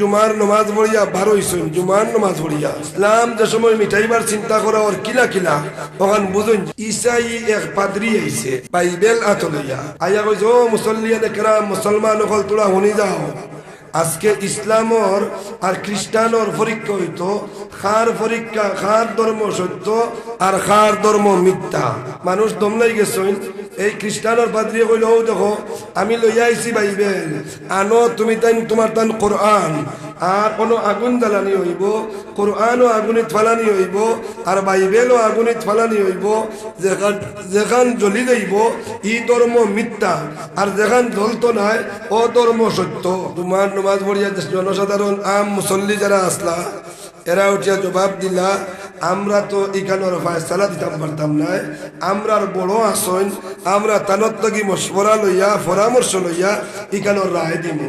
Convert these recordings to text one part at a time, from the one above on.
জুমার নমাজ পড়িয়া বারো হইছেন, জুমার নমাজ পড়িয়া। ইসলাম যে সময় মিঠাইবার চিন্তা করা ওর কিলা কিলা, তখন বুঝুন ইসাই এক পাদ্রি আইছে, বাইবেল আত লইয়া আইয়া কইছে, ও মুসল্লিয়ান একরাম মুসলমান অকল তোরা শুনি যাও। আজকে ইসলামর আর খ্রিস্টানর পরীক্ষা হইতো, খার পরীক্ষা, খার ধর্ম সত্য আর খার ধর্ম মিথ্যা। মানুষ দমলাই গেছেন এই খ্রিস্টানর পাদ্রিয়ে কইল, ও দেখো, আমি লইয়া আইছি বাইবেল। আনো তুমি তাই তোমার তান কোরআন। আর কোনো আগুন জ্বালানি হইব, কোরআনও আগুনিত ফালানি হইব, আর বাইবেলও আগুনিত ফালানি হইব। যেখান যেখান জ্বলি যাইব, ই ধর্ম মিথ্যা। আর যেখান জ্বলতো নাই ও ধর্ম সত্য। তোমার নমাজ পড়িয়া জনসাধারণ আম মুসল্লি যারা আসলা, এরা উঠিয়া জবাব দিলা, আমরা তো এখানোর ফায়সালা দিতাম, পারতাম না। আমরার বড় আসন, আমরা তানত লাগি মশবরা লইয়া, পরামর্শ লইয়া এখানোর রায় দিমু।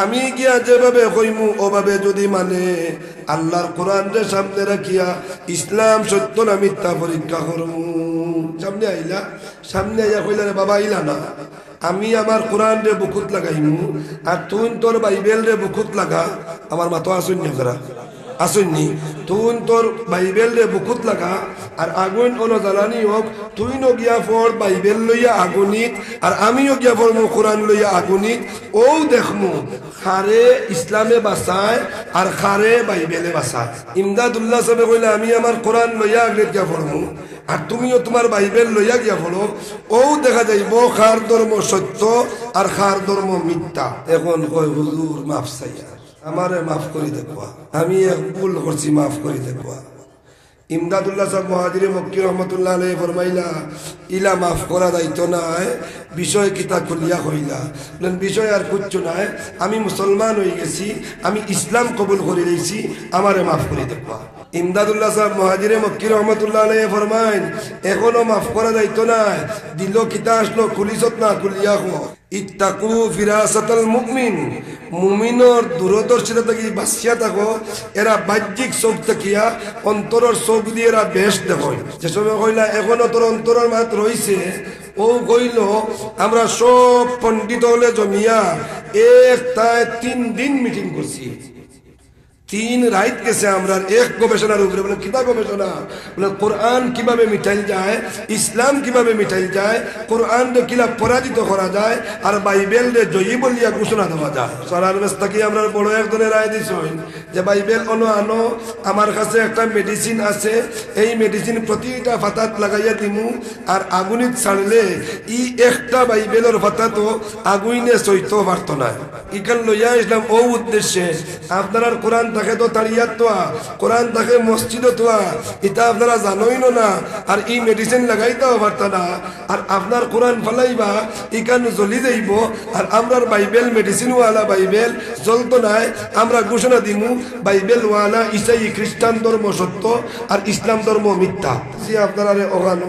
আমি গিয়া যেভাবে কইমু ওভাবে যদি মানে আল্লাহর কোরআন রে সামনে রাখিয়া ইসলাম সত্য না মিথ্যা পরীক্ষা করমু। সামনে আইলা, সামনে আইয়া কইলা রে, বাবা, আইলা না। আমি আমার কোরআন রে বুকুত লাগাইমু, আর তুই তোর বাইবেল রে বুকুত লাগা, আমার মাথা আসুন না আসুননি। তুই তোর বাইবেল রে বুকুত লাগা, আর আগুন কোনো জ্বালানি হোক তুই ন গিয়া ফর বাইবেল লইয়া আগুনিত, আর আমিও গিয়া ফর মো কোরআন লইয়া আগুনিত। ও দেখমু, খারে ইসলামে বাসায়, আর খারে বাইবেলে বাসায়। ইমদাদুল্লাহ সাহেব কইলে, আমি আমার কোরআন লইয়া আগলে গিয়া ফরমু আর তুমিও তোমার বাইবেল লইয়া গিয়া ফলো ও দেখা যাইব, খার ধর্ম সত্য, আর খার ধর্ম মিথ্যা। এখন কয়, হুজুর, মাফ চাইয়া আমারে মাফ করে দেখবা। আমি ভুল করছি, মাফ করে দেখবা। ইমদাদুল্লাহ সাহেব মহাজিরে মক্কি রহমতুল্লাহ আলহ ফরমাইলা, ইলা মাফ করা দায়িত্ব নাই, বিষয় কিতা খুলিয়া হইলা বিষয় আর কুচ্ছু নাই, আমি মুসলমান হয়ে গেছি, আমি ইসলাম কবুল করে দিয়েছি আমারে মাফ করে দেখবা। ইমদাদুল্লাহ সাহেব মহাজিরে মক্কি রহমতুল্লাহ আলহ ফরমাইন, এখনও মাফ করা দায়িত্ব নাই, দিল কিতা আসলো খুলিছত না খুলিয়া হো ইত্তাকু ফিরাসাতাল মুমিন। মুমিনর দূরদর্শিতা থেকে বাসিয়া থাকো, এরা বাহ্যিক চোখ থাকিয়া অন্তরের চোখ দিয়ে এরা বেশ দেখো। যেসব কইলা এখনও তোর অন্তরের মাত রইছে? ও কইল আমরা সব পণ্ডিত হলে জমিয়া এক তাই তিন দিন মিটিং করছি। তিন রাইত গেছে আমরা এক গবেষণার উপরে, বলে কিতা গবেষণা? বলে, কোরআন কীভাবে মিটাইল যায়, ইসলাম কীভাবে মিটাইল যায় কোরআন কিলা পরাজিত করা যায়, আর বাইবেল রে জয়ী বলিয়া ঘোষণা দেওয়া যায়। সরার ব্যস্তা কি আমরা বড় একজনের রায় দিছ যে বাইবেল অনো আনো, আমার কাছে একটা মেডিসিন আছে, এই মেডিসিন প্রতিটা ফাতাত লাগাইয়া দিমু, আর আগুনিত ছাড়লে ই একটা বাইবেলের ফাতাতো আগুইনে সইতে পারত না। ইকান লইয়া ইসলাম, ও উদ্দেশ্যে, আপনার কোরআন থাকে তো তাড়িয়াত তোয়া, কোরআন থাকে মসজিদ তোয়া। এটা আপনারা জানোই না। আর ই মেডিসিন লাগাইতেও পারত না। আর আপনার কোরআন ফলাইবা ইকান জ্বলি যাইব। আর আমরার বাইবেল মেডিসিন ওয়ালা বাইবেল জ্বলতো নাই, আমরা ঘোষণা দিমু বাইবেল ওয়ালা ইসাই খ্রিস্টান ধর্ম সত্য আর ইসলাম ধর্ম মিথ্যা। সে আপনারা ওখানো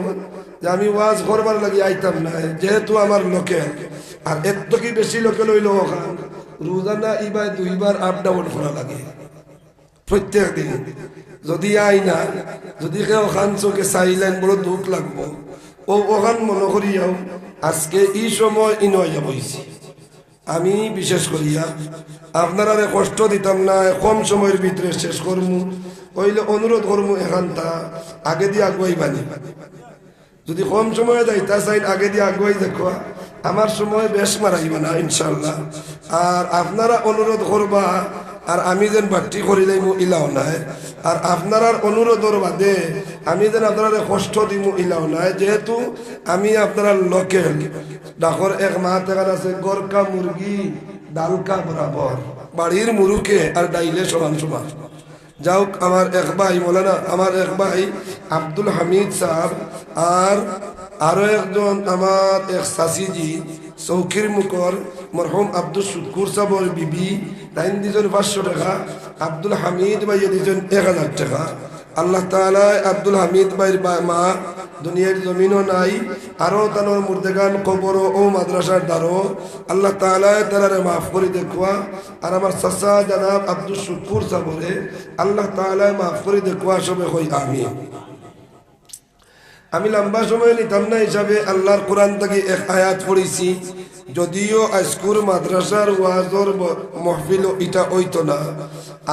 যে আমি ওয়াজ করবার লাগি আইতাম না, যেহেতু আমার লোকে। আর এত কি বেশি লোকে লইল ওখান রোজানা ইবার দুইবার আপ ডাউন করা লাগে। প্রত্যেক দিন যদি আই না, যদি কেউ খান চোখে চাইলেন বড় দুঃখ লাগবো, ও ওখান মনে করিয়াও, আজকে এই সময় ইনয় বইছি। আমি বিশেষ করিয়া, আপনারা কষ্ট দিতাম না কম সময়ের ভিতরে শেষ করমু, কইলে অনুরোধ করমু এখানটা, আগে দিয়ে আগুয়াই বানি। যদি কম সময়ে যাইতা চাই আগে দিয়ে আগুয়াই দেখো, আমার সময় বেশ মারাইবা না ইনশাল্লাহ আর আপনারা অনুরোধ করবা আর আমি যেন বাট্টি করিলে মু ইলাও নাই। আর আপনার অনুরোধের বাদে আমি যেন আপনারা কষ্ট দিমু, ইলাও নাই। যেহেতু আমি আপনারা লোকেল। ডাকর এক মাহ টাকার আছে গরকা মুরগি ডালকা বরাবর বাড়ির মুরুকে আর ডাইলে সমান সমান। যাওক আমার এক ভাই মৌলানা আমার এক ভাই আব্দুল হামিদ সাহেব আর আরও একজন আমার এক সাসিজি চৌকির মুখর মরহুম আব্দুল সুদকুর সাহর বিবি তাইন দিজন পাঁচশো টাকা, আব্দুল হামিদ ভাইয়ে দিয়েছেন এক হাজার টাকা। আল্লাহ তালা আব্দুল হামিদ ভাইয়ের মা দুনিয়ার জমিনও নাই আরও তানোর মুর্দেগান কবর ও মাদ্রাসার দ্বারো আল্লাহ তালা তারারে মাফ করে দেখুয়া আর আমার চাচা জানাব আব্দুল শুকুর সাবরে আল্লাহ তালা মাফ করে দেখুয়া সবে হই আমি আমি লম্বা সময় নিতাম না হিসাবে আল্লাহর কোরআন থেকে এক আয়াত পড়েছি। যদিও আজকুর মাদ্রাসার ওয়াজর মহফিল এটা হইতো না।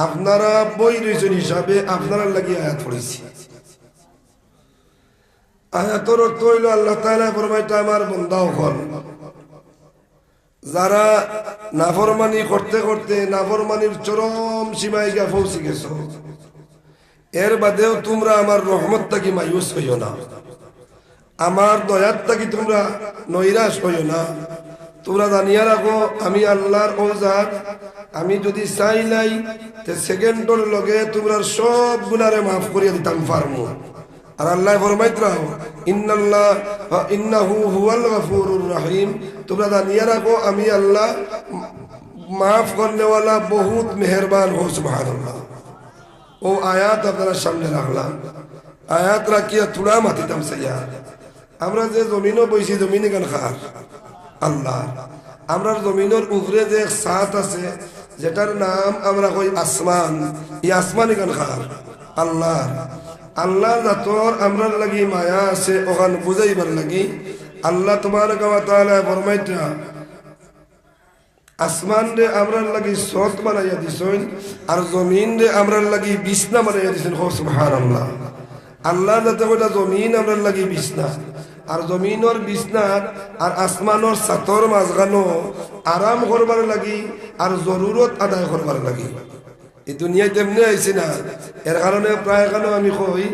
আপনারা বই রয়েছেন হিসাবে আপনারা লাগি আয়াত পড়েছি। আয়াতর অর্থ হইল আল্লাহ তাআলা ফরমাইটা আমার বন্দাও হল যারা নাফরমানি করতে করতে নাফরমানির চরম সীমায় গিয়া পৌঁছে গেছো, এর বাদেও তোমরা আমার থাকি মায়ুস হইও না। আমার দয়ার থাকি তোমরা নৈরাশ হইও না। তোমরা জানিয়া রাখো, আমি আল্লাহর ওজাত আমি যদি চাইলাই তে সেকেন্ডর লগে তোমরা সব গুনারে মাফ করিয়া দিতাম পারমু আর আল্লাহ ফরমাইত রাখো, ইন্নাল্লাহ ইন্নাহু হুয়াল গফুরুর রহিম। তোমরা জানিয়া রাখো, আমি আল্লাহ মাফ করনেওয়ালা বহুত মেহরবান হো সুবহানাল্লাহ। ও আয়াত আপনারা সামনে রাখলাম। আয়াত রাখিয়া তুড়া মাতিতাম সাইয়া আমরা যে জমিনও বইছি, জমিনে গান খার? আল্লাহ। আমরা জমিনের উপরে যে সাত আছে, যেটার নাম আমরা কই আসমান। এই আসমানি গান খার? আল্লাহ। আল্লাহ জাতর আমরার লাগি মায়া আছে, ওখান বুঝাইবার লাগি। আল্লাহ তোমার গাওয়া তাহলে আসমান রে আমরার লাগি সত বানাইয়া দিছেন, আর জমিন রে আমরার লাগি বিছনা বানাইয়া দিছেন হো সুবহানাল্লাহ। আল্লাহ যাতে কইটা জমিন আমরার লাগি বিছনা। আর জমিনর বিছনাত, আর আসমানর সাতর মাঝখানো আরাম করবার লাগি আর জরুরত আদায় করবার লাগি। এই দুনিয়ায় তেমনি আইছি না। এর কারণে প্রায় কেন আমি কই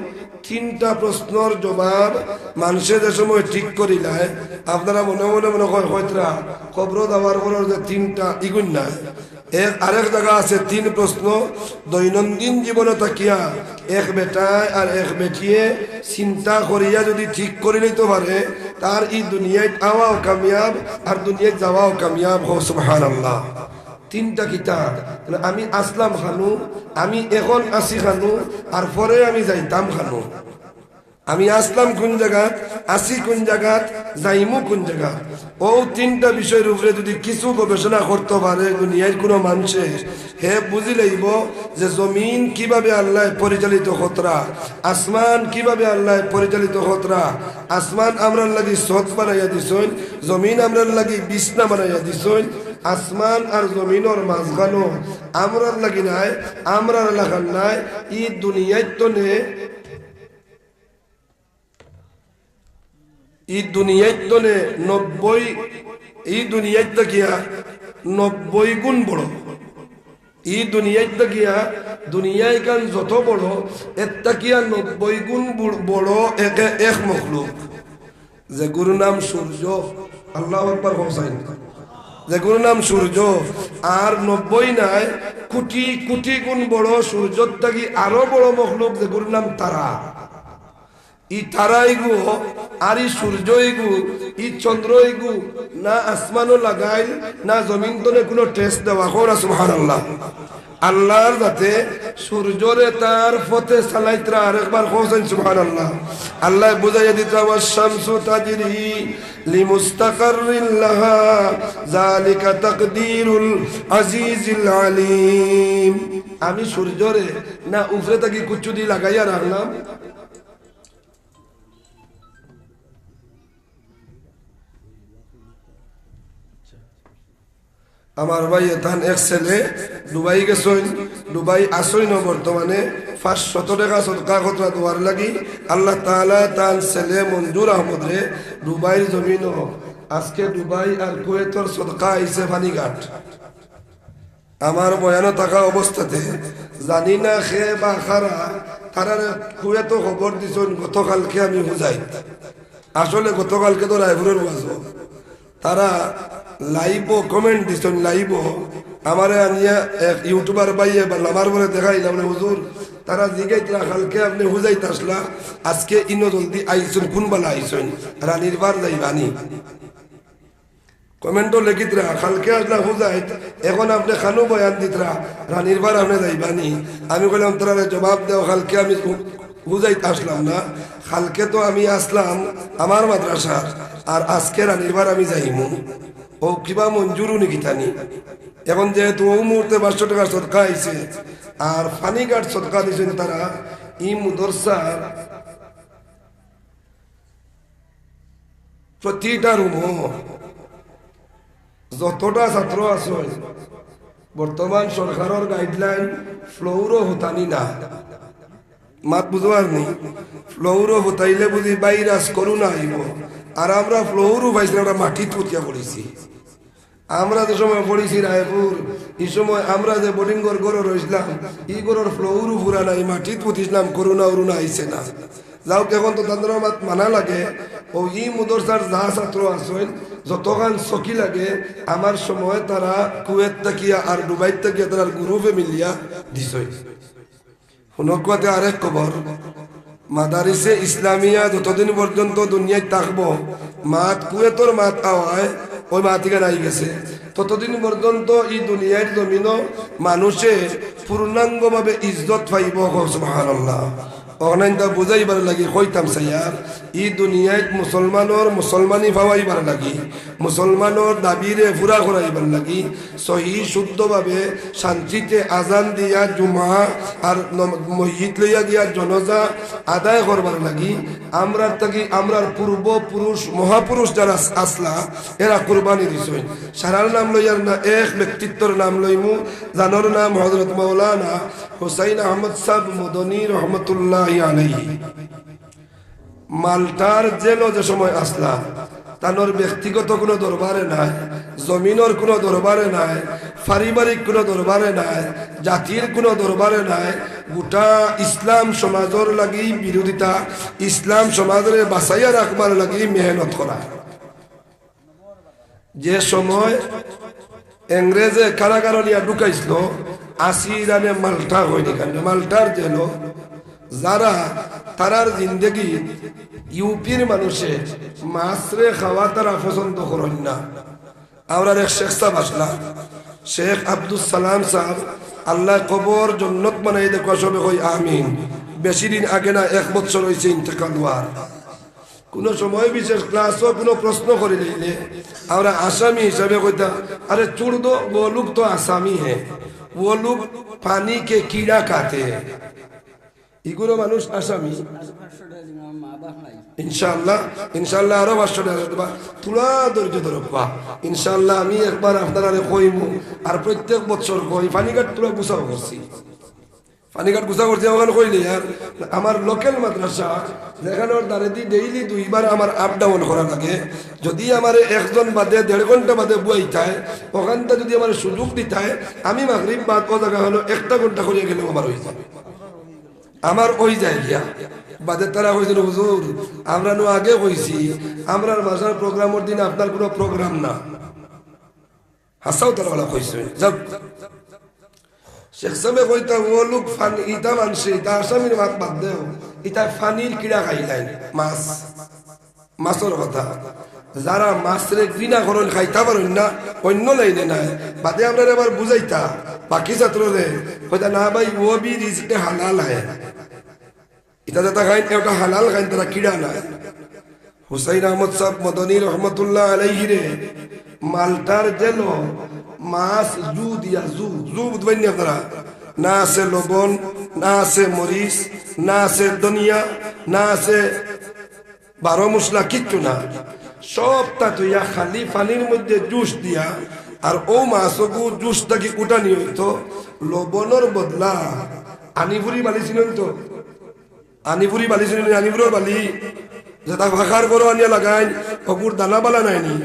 তিনটা প্রশ্নর জবাব মানুষে যে সময় ঠিক করিলায় আপনারা মনে মনে মনে কয় হয়তরা খবর দেওয়ার পর যে তিনটা ইগুন নাই এক আরেক জায়গা আছে, তিন প্রশ্ন, দৈনন্দিন জীবনে তাকিয়া এক বেটায় আর এক বেটিয়ে চিন্তা করিয়া যদি ঠিক করে নিতে পারে, তার এই দুনিয়ায় আওয়াও কামিয়াব আর দুনিয়ায় যাওয়াও কামিয়াব হো সুবহান আল্লাহ তিনটা কিতাব আমি আসলাম খানু, আমি এখন আসি খানু, আর পরে আমি যাইতাম খানু। আমি আসলাম কোন জায়গাত আসি কোন জায়গাত যাইমু কোন জায়গাত ও তিনটা বিষয়ের উপরে যদি কিছু গবেষণা করতে পারে দুনিয়ার কোনো মানুষে, হে বুঝি লইব যে জমিন কীভাবে আল্লাহ পরিচালিত হতরা আসমান কীভাবে আল্লাহ পরিচালিত হতরা আসমান আমরার লাগি সৎ বানাইয়া দিছইন জমিন আমরার লাগি বিছনা বানাইয়া দিছইন আসমান আর জমিনের মাঝখানো আমরার লাগি নাই, আমরার লাগান নাই, ই দুনিয়ায় তো নে ই দুনিয়ায় তো নে নব্বই, এই দুনিয়ায় দেখিয়া নব্বই গুণ বড়। এই দুনিয়ায় দেখিয়া দুনিয়ায় কান যত বড়, এর তাকিয়া নব্বই গুণ বড় একে এক মখলুক। যে গুরু নাম সূর্য, আল্লাহ একবার হোসাইন। যে গুরু নাম সূর্য, আর নব্বই নাই, কোটি কোটি গুণ বড় সূর্যর থাকি আরও বড় মখলুক যে গুরু নাম তারা। ই তারা ইগু আর ই সূর্য ইগু ই চন্দ্র ইগু না আসমানও লাগাই না জমিন তলে কোনো টেস্ট দেওয়া। হোক সুবহানাল্লাহ। আল্লাহর যাতে সূর্যরে তার পথে চালাইতরা আরেকবার হোসেন সুবহান আল্লাহ আল্লাহ বুঝাইয়া দিতা শামসু তাজরি লিমুস্তাকাররিন লাহা, যালিকা তাকদীরুল আজিজিল আলিম। আমি সূর্যরে না উপরে থাকি কুচু দি লাগাইয়া রাখলাম। আমার ভাই এথান এক ছেলে ডুবাই গেছইন ডুবাই আসই ন বর্তমানে পাঁচ শত টাকা সদকা খতরা দেওয়ার লাগি আল্লাহ তাআলা তার ছেলে মঞ্জুর আহমদ রে ডুবাইর জমিন আজকে ডুবাই আর কুয়েতর সদকা আইছে ফানিঘাট আমার বয়ানো থাকা অবস্থাতে জানি না খে বা খারা তারা কুয়েতো খবর দিছন, গতকালকে আমি বুঝাই আসলে গতকালকে তো রায়পুরের বাজো তারা লাইভ কমেন্ট দিছেন, লাইভ। আমার আনিয়া এক ইউটিউবার বাইয়ে বা নামার বলে দেখাইলাম হুজুর, তারা জিগাইতরা কালকে আপনি হুজাইতে আসলা, আজকে ইনো জলদি আইসুন, কোন বেলা আইসুন? রানীর বার যাইবানি কমেন্টও লিখিতরা কালকে আসলা হুজাই এখন আপনি খানু বয়ান দিতরা রানীর বার আপনি যাইবানি আমি বললাম তোরা জবাব দেও, কালকে আমি হুজাইতে আসলাম না। কালকে তো আমি আসলাম আমার মাদ্রাসা আর আজকে রানীর বার আমি যাইমু। ও কিবা মঞ্জুরু নাকি থানি এখন যেহেতু ও মুহূর্তে পাঁচশো টাকা সদকা আইছে আর ফানি কার্ড সদকা দিয়েছেন তারা, ই মুদরসার প্রতিটা রুমও যতটা ছাত্র আছে, বর্তমান সরকারের গাইডলাইন ফ্লোরও হতানি না। মাত বুঝবার নেই। ফ্লোরও হতাইলে বুঝি বাইরাস করুণা আইব আর আমরা ফ্লোরও পাইছি আমরা মাটিত পুতিয়া পড়েছি। আমরা যে সময় পড়েছি রায়পুর, এই সময় আমরা যে বোর্ডিং ঘর ঘর রইছিলাম ই ঘরের ফ্লোরও ফুরা নাই মাটিত পুতিছিলাম করুণা উরুণা আইছে না। যাও এখন তো তাদের মাত মানা লাগে, ও ই মুদরসার যা ছাত্র আসেন যতখান চকি লাগে আমার সময় তারা কুয়েত তাকিয়া আর ডুবাইত তাকিয়া তারা গ্রুপে মিলিয়া দিছই শুনকুয়াতে আরেক খবর মাদারিসে ইসলামিয়া যতদিন পর্যন্ত দুনিয়ায় থাকব, মাত কুয়ে তোর মাত আওয়ায় ওই মাতিকে নাই গেছে। ততদিন পর্যন্ত এই দুনিয়ার জমিন মানুষে পূর্ণাঙ্গভাবে ইজ্জত পাইব, সুবহানাল্লাহ। অনাইন্দা বুঝাইবার লাগি, কইতাম সাইয়ার, ই দুনিয়াত মুসলমানের মুসলমানি ভাবাইবার লাগি, মুসলমানের দাবিরে ফুরা করাইবার লাগি, সহি শুদ্ধভাবে শান্তিতে আজান দিয়া জুমা আর মসজিদ লইয়া গিয়া জনজা আদায় করবার লাগি আমরা থাকি আমরার পূর্বপুরুষ মহাপুরুষ যারা আসলা, এরা কুরবানি দিছই। সারার নাম লইয়ার না এক ব্যক্তিত্বর নাম লইমু, জানোর নাম হজরত মৌলানা হুসাইন আহমদ সাহ মদনী রহমতুল্লাহ আলাইহি মালটার জেলও যে সময় আসলা, তানোর ব্যক্তিগত কোনো দরবারে নাই, জমিনের কোনো দরবারে নাই, পারিবারিক কোনো দরবারে নাই, জাতির কোনো দরবারে নাই, গোটা ইসলাম সমাজের লাগি বিরোধিতা, ইসলাম সমাজের বাঁচাইয়া রাখবার লাগি মেহনত করা। যে সময় ইংরেজে কারাগার নিয়ে ঢুকাইছিল আশি রানে মালটা হয়নি কেন? মালটার জেল যারা তারার জিন্দগি ইউপির মানুষে মাছরে খাওয়া তারা পছন্দ করেন না আমরা এক শেখ সাহেব আসলাম শেখ আব্দুল সালাম সাহেব আল্লাহ কবর জন্নত বানাই দেখো সবে কই আমিন বেশি দিন আগে না এক বছর হয়েছে ইন্তেকাল হওয়ার কোনো সময় বিশেষ ক্লাসও কোনো প্রশ্ন করে দিলে আমরা আসামি হিসাবে কইতাম আরে চুড় দো वो लोग तो आसामी है वो लोग पानी के कीड़ा खाते हैं এগুলো মানুষ আসামি। ইনশাল্লাহ ইনশাল্লাহ আরও পাঁচশো টাকা তুলা ধৈর্য ধরবা ইনশাল্লাহ আমি একবার আপনারা আর প্রত্যেক বছর কই পানিঘাট তুলা গুছাও করছি। পানিঘাট গুছা করছি ওখানে কইলি, আর আমার লোকাল মাদ্রাসা যেখানোর দ্বারে দি ডেইলি দুইবার আমার আপ ডাউন করা লাগে। যদি আমার একজন বাদে দেড় ঘণ্টা বাদে বুয়াইতায় ওখানটা যদি আমার সুযোগ দিতায়, আমি মাগরিব ও জায়গা হলো একটা ঘণ্টা করিয়া গেলেও আমার হয়ে যাবে। আমার ওই জায়গা। বাদের তারা কইছিল হুজুর, আমরা আগে কইছি আমরা মাসার প্রোগ্রামের দিন আপনার কোনো প্রোগ্রাম না। হাসাও তারা বলা কইছে শেখ সাহেব কইতা, ও লোক ফান, ইটা মানছে, ইটা আসামির মাত বাদ দেও। ইটা ফানির কিড়া খাইলাই মাছ। মাছের কথা। যারা মাছরে ঘৃণা করেন খাইতা পারেন না, অন্য লাইনে নাই। বাদে আপনার এবার বুঝাইতা, বাকি ছাত্ররে কইতা, না ভাই, ও বি রিজিকে হালাল হয়। এটা যাতে খাইন একটা হালাল খাইন, তারা কিড়া নাই। হুসাইন আহমদ সাহ মদনী রহমতুল্লাহ আলাইহি রে, মালটার জেল, মাছ জু দিয়া, জু জু বুঝবেন না আপনারা? না আছে লবণ, না আছে মরিচ, না আছে ধনিয়া, না আছে বারো মশলা, কিচ্ছু না। সবটা তুইয়া খালি পানির মধ্যে জুস দিয়া আর ও মাছকু জুসটাকে উঠানি হইতো, লবণের বদলা। আনিপুরি বালি ছিলেন তো আনিপুরি বালি ছিলেন আনিপুরের বালি। যেটা ভাষার গরু আনিয়া লাগাই অকুর দানা বালা নাইনি।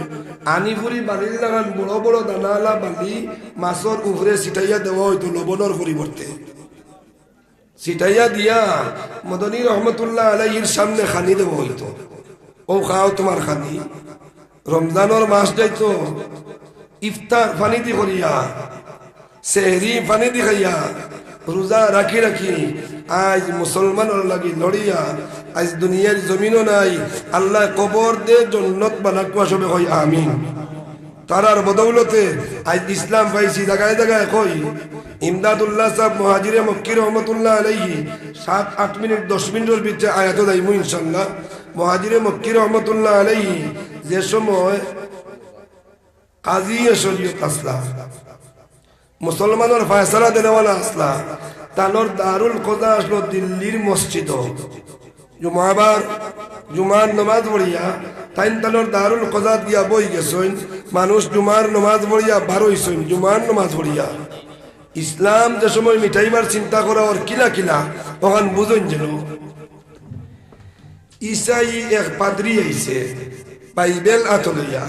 আনিপুরি বালির লাগান বড় বড় দানালা বালি মাছর উপরে ছিটাইয়া দেওয়া হইতো লবণের পরিবর্তে ছিটাইয়া দিয়া মদনী রহমতুল্লাহ আলাইহির সামনে খানি দেব হইতো। ও খাও তোমার খানি। রমজানের মাস যাইতো ইফতার ফানি দি করিয়া, সেহরি ফানি দি খাইয়া, রোজা রাখি রাখি আজ মুসলমানের লাগি লড়িয়া, আজ দুনিয়ার জমিনও নাই, আল্লাহ কবর দে জন্নত বানাকুয়া সবে হয় আমিন। তারার বদৌলতে আজ ইসলাম পাইছি জায়গায় জায়গায় কই, ইমদাদুল্লাহ সাহেব মহাজিরে মক্কি রহমতুল্লাহ আলাইহি, সাত, আট মিনিট, দশ মিনিটের ভিতরে আয়াত যাইমু ইনশাল্লাহ। মহাজিরে মক্কি রহমতুল্লাহ আলাইহি যে সময় কাজী শরীয়ত আসলা, মুসলমানের ফয়সালা দেনেওয়ালা আসলা, তানোর দারুল খোদা আসলো দিল্লির মসজিদ জুমাবার জুমার নমাজ পড়িয়া তাইন তানোর দারুল খোদা দিয়া বই গেছেন, মানুষ জুমার নমাজ পড়িয়া বারোইছেন, জুমার নমাজ পড়িয়া। ইসলাম যে সময় মিঠাইবার চিন্তা করা ওর কিলা কিলা ওখান বুঝুন যেন ইসাই এক পাদ্রি আইছে, বাইবেল আতলিয়া।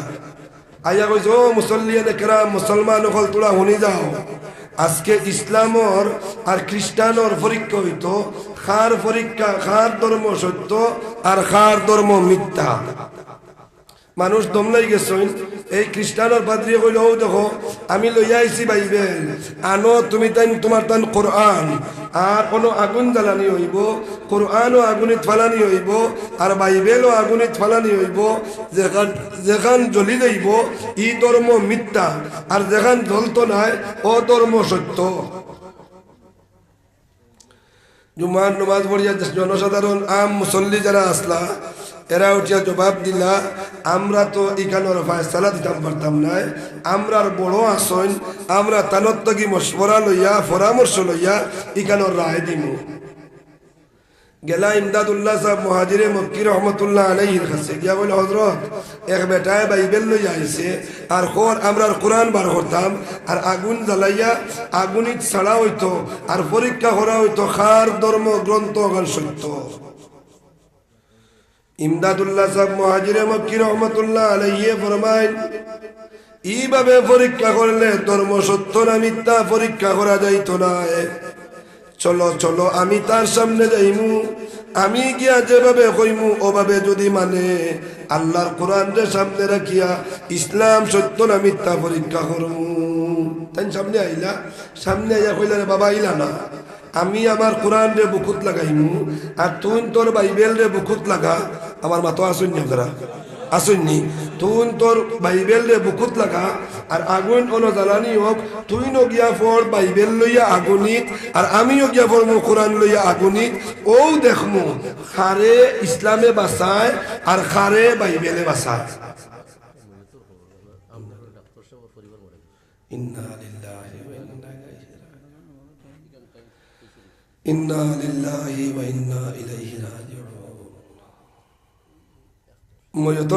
আইয়া কইছে, ও মুসল্লিয়ান কেরাম, মুসলমান হল তোরা শুনি যাও। আজকে ইসলামর আর খ্রিস্টানর পরীক্ষা হইতো খার পরীক্ষা খার ধর্ম সত্য আর খার ধর্ম মিথ্যা। মানুষ দমলাই গেছেন এই খ্রিস্টানের পাদ্রিয়ে কইল ও দেখো, আমি লইয়া আইছি বাইবেল। আনো তুমি তাই তোমার তান কোরআন আর কোনো আগুন জ্বালানি হইব কোরআনও আগুনিত ফালানি হইব আর বাইবেলও আগুনিত ফালানি হইব। যেখান যেখান জ্বলি যাইব ই ধর্ম মিথ্যা। আর যেখান জ্বলত নাই ও ধর্ম সত্য। জুমার নমাজ পড়িয়া জনসাধারণ আম মুসল্লি যারা আসলা এরা উঠিয়া জবাব দিলা, আমরা তো ইখানোর ফায়সালা দিতাম পারতাম নাই আমরার বড় আসন আমরা তানত থাকি মশবরা লইয়া, পরামর্শ লইয়া ইখানোর রায় দিমু। গেলা ইমদাদুল্লাহ সাহেব মহাজিরে মক্কি রহমতুল্লাহ আলাইহির কাছে। গিয়া বলে হজরত এক বেটায় বাইবেল লইয়া আইছে, আর খোর আমরা কোরআন বার করতাম, আর আগুন জ্বালাইয়া আগুনিত ছাড়া হইতো, আর পরীক্ষা করা হইতো, খার ধর্ম, গ্রন্থ গান সত্য। ইমদাদুল্লাহ সাহেব মহাজিরে মক্কি রহমতুল্লাহ আলাইহি ফরমাইন এইভাবে পরীক্ষা করলে ধর্ম সত্য না মিথ্যা পরীক্ষা করা যাইতো না চলো চলো, আমি তার সামনে যাইমু। আমি গিয়া যেভাবে কইমু, ওভাবে যদি মানে। আল্লাহর কোরআন সামনে রাখিয়া ইসলাম সত্য না মিথ্যা পরীক্ষা করমু। তাই সামনে আইলা, সামনে আইয়া কইলা বাবা, আইলা না। আমি আমার কোরআন রে বুকুত লাগাইমু, আর তুই তোর বাইবেল রে বুকুত লাগা। আমার মাতো আসুন আপনারা? আসুননি তুই তোর বাইবেল রে বুকুত লাগা, আর আগুন অন জ্বালানি হোক, তুই ন গিয়া ফর বাইবেল লইয়া আগুনিত, আর আমিও গিয়া ফর মো কোরআন লইয়া আগুনিত। ও দেখমু, খারে ইসলামে বাসায়, আর খারে বাইবেলে বাসায়। ইন্না লিল্লাহি ওয়া ইন্না ইলাইহি ইন্না ইন্না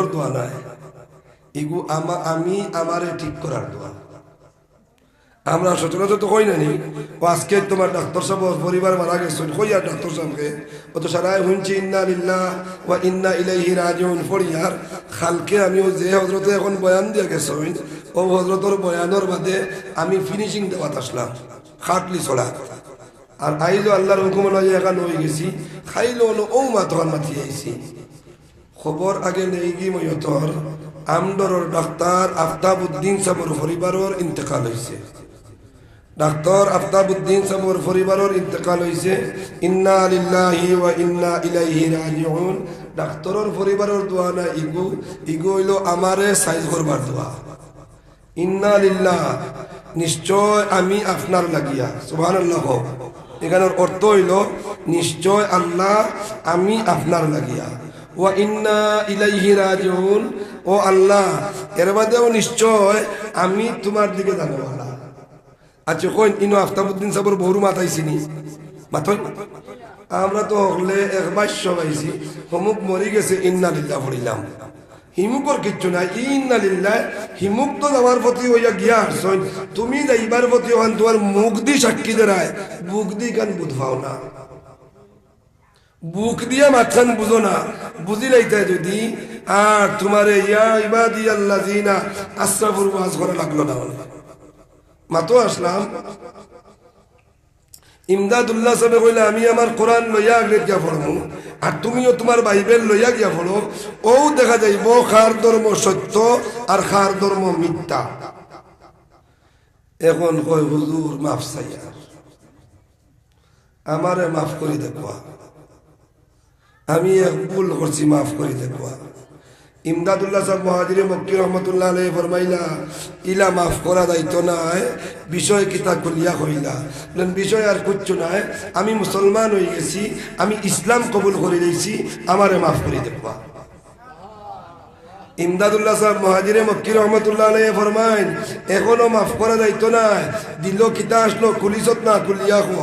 দোয়া নাই এগু আমা আমি আমারে ঠিক করার দোয়া আমরা সচরাচর তো কই নানি আজকে তোমার ডাক্তার সাহেব পরিবার মারা কই আর ডাক্তার সাহেবকে শুনছি ইন্না লিল্লাহ ওয়া ইন্না ইলাইহি রাজিউন ফরিয়ার খালকে আমিও যে হজরতে এখন বয়ান দিয়ে গেছেন ও হজরতর বয়ানোর বাদে আমি ফিনিশিং দেওয়াত আসলাম খাটলি ছড়া আর আইলো আল্লাহর হুকুম লয় এখান হয়ে গেছি। খাইলো হলো ও মা তখন মাতি আইছি। খবর আগে নেই গি ময়তর আমডরর ডাক্তার আফতাবুদ্দিন সাবর পরিবারের ইন্তেকাল হয়েছে ডাক্তার আফতাবুদ্দিন সাবর পরিবারের ইন্তেকাল হয়েছে ইন্না লিল্লাহি ওয়া ইন্না ইলাইহি রাজিউন। ডাক্তারের পরিবারের দোয়া না ইগু। ইগু হইল আমারে সাইজ করবার দোয়া। ইন্না লিল্লাহ। নিশ্চয় আমি আপনার লাগিয়া, সুবহানাল্লাহ। এখানের অর্থ হইল, নিশ্চয় আল্লাহ আমি আপনার লাগিয়া। ওয়া ইন্না ইলাইহি রাজিউন। ও আল্লাহ, এর বাদেও নিশ্চয় আমি তোমার দিকে জানবালা আচ্ছা কইন, ইনো আফতাবুদ্দিন সাবর বহুরু মাথাইছিনি মাথই আমরা তো হলে এক বাস্য পাইছি হমুক মরি গেছে, ইন্না লিল্লাহ পড়িলাম হিমুকর কিচ্ছু নাই। ইন্না লিল্লাহ হিমুক তো যাওয়ার প্রতি হইয়া গিয়া আসছেন তুমি যাইবার প্রতি ওখান তোমার মুখ দি সাক্ষী দেরায় বুক দি কান বুধবাও না? বুক দিয়া মাথান বুঝো না। বুঝি লাইতে যদি, আর তোমার ইয়া ইবাদি আল্লাহ জিনা আশ্রাফুর করা লাগল না। মাতো আসলাম। ইমদাদুল্লাহ সাহেব কইলে, আমি আমার কোরআন লইয়া আগলে গিয়া পড়ব আর তুমিও তোমার বাইবেল লইয়া গিয়া পড়ো। ও দেখা যাইব, খার ধর্ম সত্য আর খার ধর্ম মিথ্যা। এখন কয়, হুজুর, মাফ চাইয়া। আমারে মাফ করে দেখবা আমি এক ভুল করছি, মাফ করে দেখবা ইলা মাফ নাই, বিষয় নাই, আমি মুসলমান হয়ে গেছি, আমি ইসলাম কবুল করে দিয়েছি আমারে মাফ করে দেবা। ইমদাদুল্লাহ সাহেব মহাজিরে মক্কি রহমতুল্লাহ ফরমাইন, এখনও মাফ করা দায়িত্ব নাই, দিল কিতা আসলো খুলিছত না খুলিয়া খো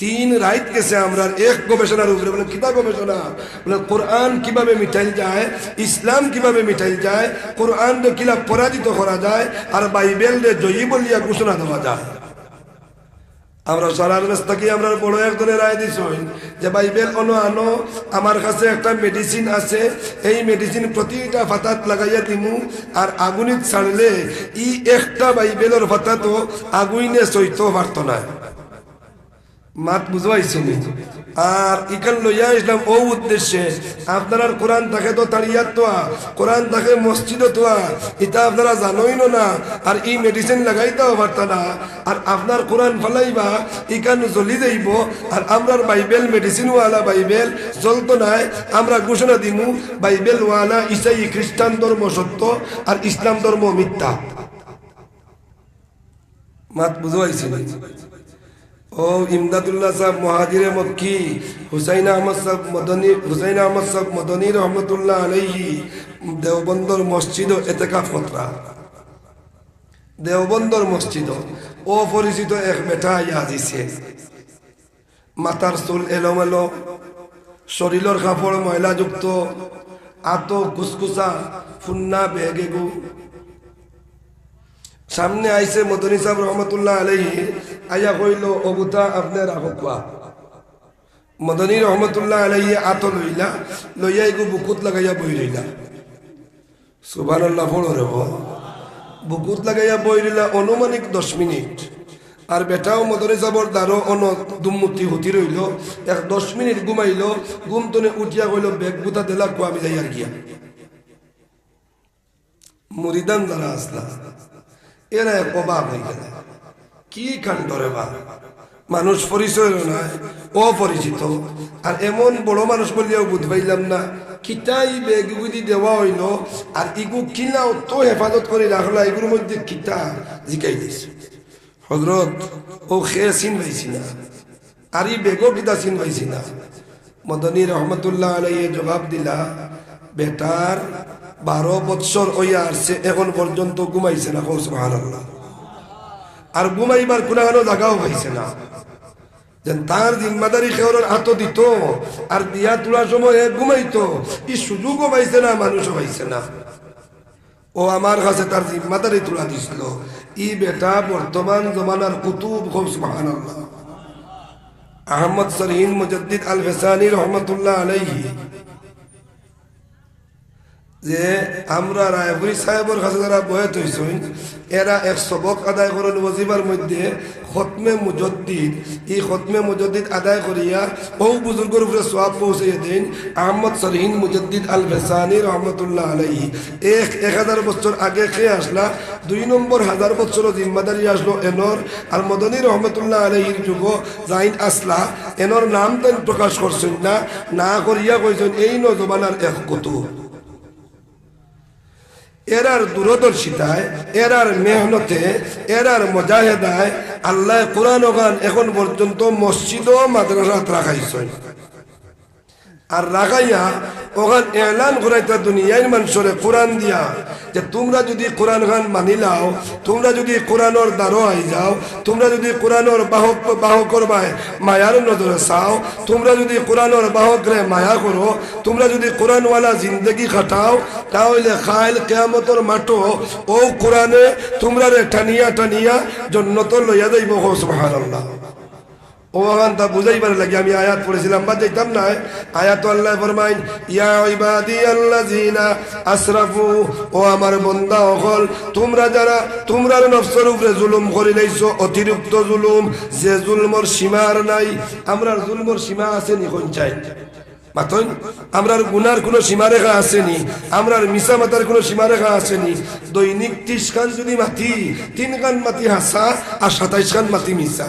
তিন রাইত গেছে আমরা এক গবেষণার উপরে। বলে কিতা গবেষণা? বলে, কোরআন কীভাবে মিটাইল যায়? ইসলাম কীভাবে মিটাইল যায়? কোরআন কিলা পরাজিত করা যায়? আর বাইবেল রে জয়ী বলিয়া ঘোষণা দেওয়া যায়। আমরা সারার রাস্তাকে আমরা বড় একজনের রায় দিছ যে বাইবেল অনো আনো, আমার কাছে একটা মেডিসিন আছে। এই মেডিসিন প্রতিটা ফাতাত লাগাইয়া দিমু, আর আগুনিত ছাড়লে ই একটা বাইবেলের ফাতাতো আগুইনে সইতে পারত না। মাত বুঝবাইছি আর ইকান লইয়া ইসলাম ও উদ্দেশ্যে, আপনার কোরআন থাকে তো তাড়িয়াত তোয়া, কোরআন থাকে মসজিদ তোয়া এটা আপনারা জানোই না, আর ই মেডিসিন লাগাইতেও পারত না, আর আপনার কোরআন ফলাইবা, ইকান জ্বলি যাইব, আর আমরার বাইবেল মেডিসিন ওয়ালা বাইবেল চলতো নাই, আমরা ঘোষণা দিমু বাইবেল ওয়ালা ইসাই খ্রিস্টান ধর্ম সত্য, আর ইসলাম ধর্ম মিথ্যা। মাত বুঝবাইছি ও ইমদাদুল্লাহ সাহেব মহাজিরে মক্কি হুসাইন আহমদ সাহেব মদনী হুসাইন আহমদ সাহেব মদনী রহমতুল্লাহ আলাইহি। দেওবন্দর মসজিদ এতেকা ফতরা দেওবন্দর মসজিদ ও পরিচিত এক বেটা দিছে মাথার চুল এলোমেলো। শরীরের কাপড় ময়লাযুক্ত। আত কুসকুসা ফুন্না, বেগেগু। সামনে আইসে মদনী সাহেব রহমতুল্লাহ আলহি আয়া কইল অবুতা আপনার আহকুয়া মদনী রহমতুল্লাহ আলহি আত লইলা, লইয়া এগু বুকুত লাগাইয়া বই রইলা। সুবান আল্লাহ রেব বুকুত লাগাইয়া বই রইলা অনুমানিক দশ মিনিট। আর বেটাও মদনী সাবর দ্বারো অন দুমুতি হুতি রইল এক দশ মিনিট ঘুমাইল, ঘুম তনে উঠিয়া কইল, বেগ গুতা দিলা কো আমি যাই আর গিয়া? মুরিদান যারা আসলা এরা অবাক হয়ে গেল। কি কাণ্ড রে বা মানুষ পরিচয় নয় অপরিচিত। আর এমন বড় মানুষ বলিয়াও বুঝ পাইলাম না। কিতাই বেগুদি দেওয়া হইল, আর ইগু কিনাও তো হেফাজত করে রাখলা এগুলোর মধ্যে কিতা জিকাই দিছে। হজরত, ও খে চিন পাইছি না। আর ই বেগো কিতা চিন পাইছি না। মদনী রহমতুল্লাহ আলাইয়ে জবাব দিলা, বেটার বারো বৎসর ওইয়া আসছে, এখন পর্যন্ত ঘুমাইছে না কৌস আল্লাহ আর ঘুমাইবার কোনাগানো জায়গাও পাইছে না। তার জিম্মাদারি খেওরের হাত দিত, আর দিয়া তোলার সময় ঘুমাইতো, ই সুযোগও পাইছে না, মানুষও পাইছে না। ও আমার কাছে তার জিম্মাদারি তোলা দিছিল। ই বেটা বর্তমান জমানার কুতুব আহমদ সরহিন মুজদ্দিদ আল ফেসানি রহমতুল্লাহ আলাইহি। যে আমরা রায়পুরি সাহেবের কাছে যারা বয়ে তৈছই এরা এক সবক আদায় করেন ওজিবার মধ্যে, খতমে মুজদ্দিদ। এই খতমে মুজদ্দিদ আদায় করিয়া বহু বুজুর্গর উপরে সোয়াব পৌঁছে দেন আহমদ সরহিন মুজদ্দিদ আল ভেসানি রহমতুল্লাহ আলাই এক এক হাজার বছর আগে খেয়ে আসলা, দুই নম্বর হাজার বছর জিম্মাদারি আসলো এনর। আর মদনী রহমতুল্লাহ আলহির যুগ জাইন আসলা, এনর নাম তেন প্রকাশ করছেন না না করিয়া কইছেন, এই নজমানার এক কুতুব। এরার দূরদর্শিতায় এরার মেহনতে এরার মজাহেদায় আল্লাহ কোরআন এখন পর্যন্ত মসজিদ ও মাদ্রাসাত আর রাখাইয়া ওখান এলান করাইতা দুনিয়ার মানুষরে কোরআন দিয়া যে তোমরা যদি কোরআন খান মানি লাও, তোমরা যদি কোরআনর দ্বারো আই যাও, তোমরা যদি কোরআনর বাহক বাহকর বায় মায়ার নজরে চাও, তোমরা যদি কোরআনর বাহকরে মায়া করো, তোমরা যদি কোরআনওয়ালা জিন্দগি খাটাও, তাহলে খাইল কেয়ামতর মাটো ও কোরআনে তোমরা রে টানিয়া টানিয়া জন্নত লইয়া যাইব ও ওখান তা বুঝাইবার লাগে, আমি আয়াত পড়েছিলাম বা যাইতাম না, আয়াত আল্লাহ ফরমাইন, ইয়া ইবাদি আল্লাযিনা আসরাফু, ও আমার বান্দা অকল, তোমরা যারা তোমরা নফসের জুলুম করে লাইছো, অতিরিক্ত জুলুম, যে জুলমর সীমার নাই আমরা জুলমর সীমা আছে নি কোন চাই? মাতন, আমরার গুনার কোনো সীমারেখা আসেনি আমরার মিশা মাতার কোনো সীমারেখা আসেনি দৈনিক ত্রিশ খান যদি মাতি, তিন খান মাতি হাসা, আর সাতাইশ খান মাতি মিশা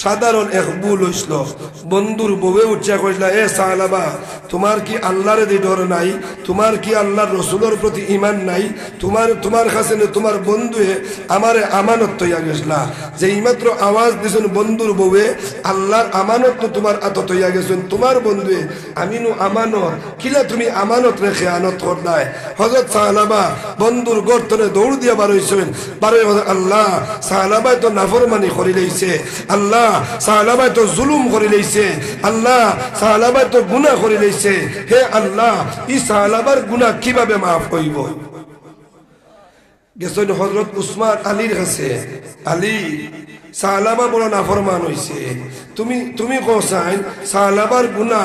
সাধারণ এক ভুল হইছিল বন্ধুর বউয়ে উঠিয়া কইলা এ সাহালাবা, তোমার কি আল্লাহর দি ডর নাই? তোমার কি আল্লাহর রসুলের প্রতি ইমান নাই? তোমার তোমার কাছে না, তোমার বন্ধুয়ে আমারে আমানত তৈয়া গেছলা। যে এইমাত্র আওয়াজ দিছেন বন্ধুর বউয়ে, আল্লাহর আমানত তো তোমার আত তৈয়া গেছেন। তোমার বন্ধুয়ে, আমিনু আমানত, কিলা তুমি আমানত রেখে আনত করদায়? হজরত সাহালাবা বন্ধুর গর্তনে দৌড় দিয়া বার হইছেন। বার হয়ে আল্লাহ, সাহালাবাই তো নাফরমানি করি লইছে আল্লাহ সাহালাবাই তো জুলুম করে লইছে। আল্লাহ সাহালাবাই তো গুনাহ করে লইছে। হে আল্লাহ ই সাহাবার গুনাহ কীভাবে মাফ করিব গেছেন হজরত উসমান আলীর কাছে। আলী সাহালাবা বড় নাফরমান হইছে। তুমি তুমি কোসাইন সাহালাবার গুনা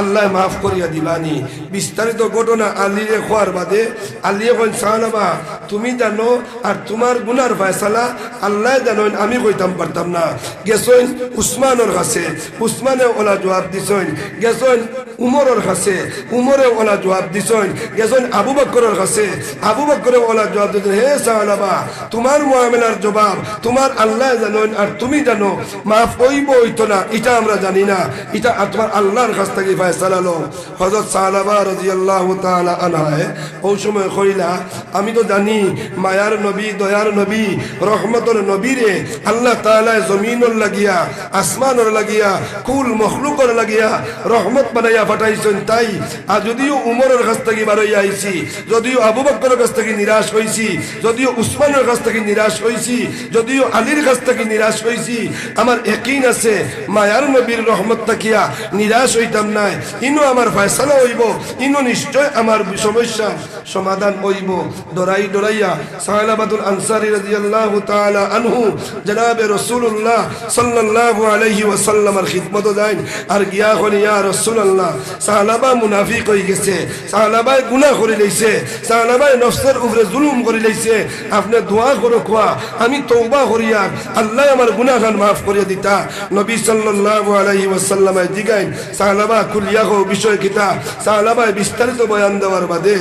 আল্লাহ মাফ করিয়া দিবানি। বিস্তারিত ঘটনা আলীরে খোয়ার বাদে আলিয়ে কইন সাহালাবা তুমি জানো আর তোমার গুনার ফয়সালা আল্লাহ জানো আমি কইতাম পারতাম না। গেছেন উসমানের কাছে, উসমানে ওলা জবাব দিছেন গেছেন উমরের কাছে, উমরে ওলা জবাব দিছেন গেছেন আবু বকরের কাছে, আবু বকরে ওলা জবাব দিছেন হে সাহালাবা তোমার মুআমিলার জবাব, তোমার আল্লাহ জানেন আর তুমি জানো, মাফ হইব হইতো না। এটা আমরা জানি না। এটা তোমার আল্লাহর কাছ থেকে ফয়সালা লো। হযরত সাহালাবা রাদিয়াল্লাহু তাআলা আনহায়, ওই সময় কইলা, আমি তো জানি, মায়ার নবী, দয়ার নবী, রহমতর নবীরে আল্লাহ তাআলা জমিনর লাগিয়া, আসমানর লাগিয়া, কুল মখলুকর লাগিয়া রহমত বানাইয়া পাঠাইছেন তাই, আর যদিও উমরের কাছ থেকে বারইয়া আইছি, যদিও আবু বকরের কাছ থেকে নিরাশ হইছি, যদিও উসমানের কাছ থেকে নিরাশ হইছি, যদিও আলীর কাছ থেকে নিরাশ হইছি। আমার একইন আছে, মায়ার নবীর রহমত তাকিয়া নিরাশ হইতাম নাই। ইনো আমার ফয়সালা হইব, ইনো নিশ্চয় আমার সমস্যা সমাধান হইব। ডরাই ডরাইয়া সাহালাবাদুল আনসারি রাদিয়াল্লাহু তাআলা আনহু জনাবে রাসূলুল্লাহ সাল্লাল্লাহু আলাইহি ওয়াসাল্লামের খিদমত দেন। আর গিয়া হলি ইয়া রাসূলুল্লাহ, সাহালাবা মুনাফিক হই গেছে, সাহালাবাই গুনাহ করে লইছে, সাহালাবাই নফসের উপরে জুলুম করে লইছে। আপনি দোয়া করো কোয়া আমি তওবা করিয়া আল্লাহ আমার গুনাহগান মাফ করিয়া দিতা। নবী সাল্লাল্লাহু আলাইহি ওয়াসাল্লামে দিগাইন সাহালাবা কুলিয়া হো বিষয় কিতা। সাহালাবাই বিস্তারিত বয়ান দেওয়ার বাদে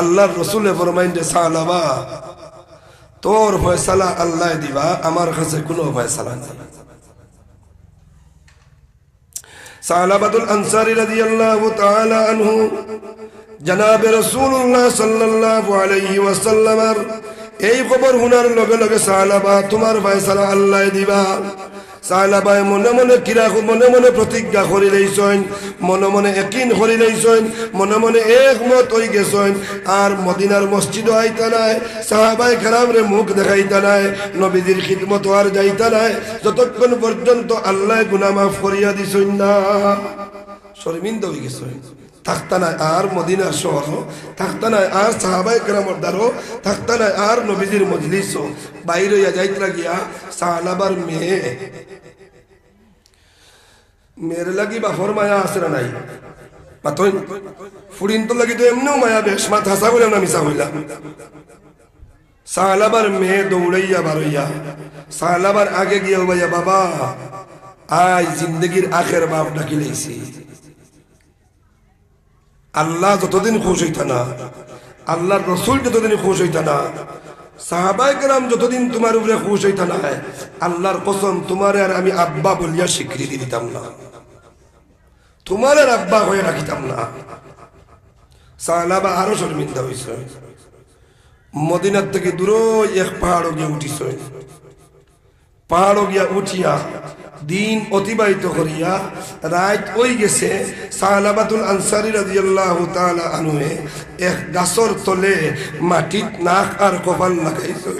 আল্লাহর রসুলে ফরমাইন যে তোর ফয়সালা আল্লাহ দিবা, আমার কাছে কোনো ফয়সালা নেই। আনহু, জনাবে এই খবর হুনার লগে লগে সালাবা তোমার ফয়সালা আল্লাহ দিবা। সালাবাই মনে মনে কিরা, মনে মনে প্রতিজ্ঞা করি লইছেন মনে মনে একিন করি লইছেন মনে মনে একমত হই গেছেন আর মদিনার মসজিদ আইতা নাই, সাহাবাই খারাম রে মুখ দেখাইতা নাই নবীদের খিদমত আর যাইতা নাই। যতক্ষণ পর্যন্ত আল্লাহ গুনাহ মাফ করিয়া দিছেন না, শর্মিন্দা হয়ে গেছেন থাকতা নাই আর মদিনার শহর থাকতা নাই আর সাহাবাই কেরামর দ্বারো থাকতা নাই আর নবীজির মজলিস। বাইরে যাইতরা গিয়া সাহালাবার মেয়ে। মেয়ের লাগি বাফর মায়া আছে নাই? তো লাগি তো এমনিও মায়া বেশ না সাহালাবার মেয়ে দৌড়াইয়া আগে গিয়া বাবা আজ জিন্দগির আখের বাপ ডাকি লাইছি আল্লাহ যতদিন খুশ হইত না, আল্লাহর রসুল যতদিন খুশ হইত না, সাহাবাই কেরাম যতদিন তোমার উপরে খুশ হইত না, আল্লাহর কসম তোমার আর আমি আব্বা বলিয়া স্বীকৃতি দিতাম না। তোমার আর আব্বা হয়ে রাখিতাম না। সাহাবা আরও শর্মিন্দা হয়েছে মদিনার থেকে দূর এক পাহাড় গিয়ে উঠিস পাহাড় গিয়া উঠিয়া দিন অতিবাহিত করিয়া রাত ওই গেছে সাহালাবাতুল আনসারি রাজিয়াল্লাহ তালা আনুয়ে এক গাছর তলে মাটিত নাক আর কপাল লাগাইছে।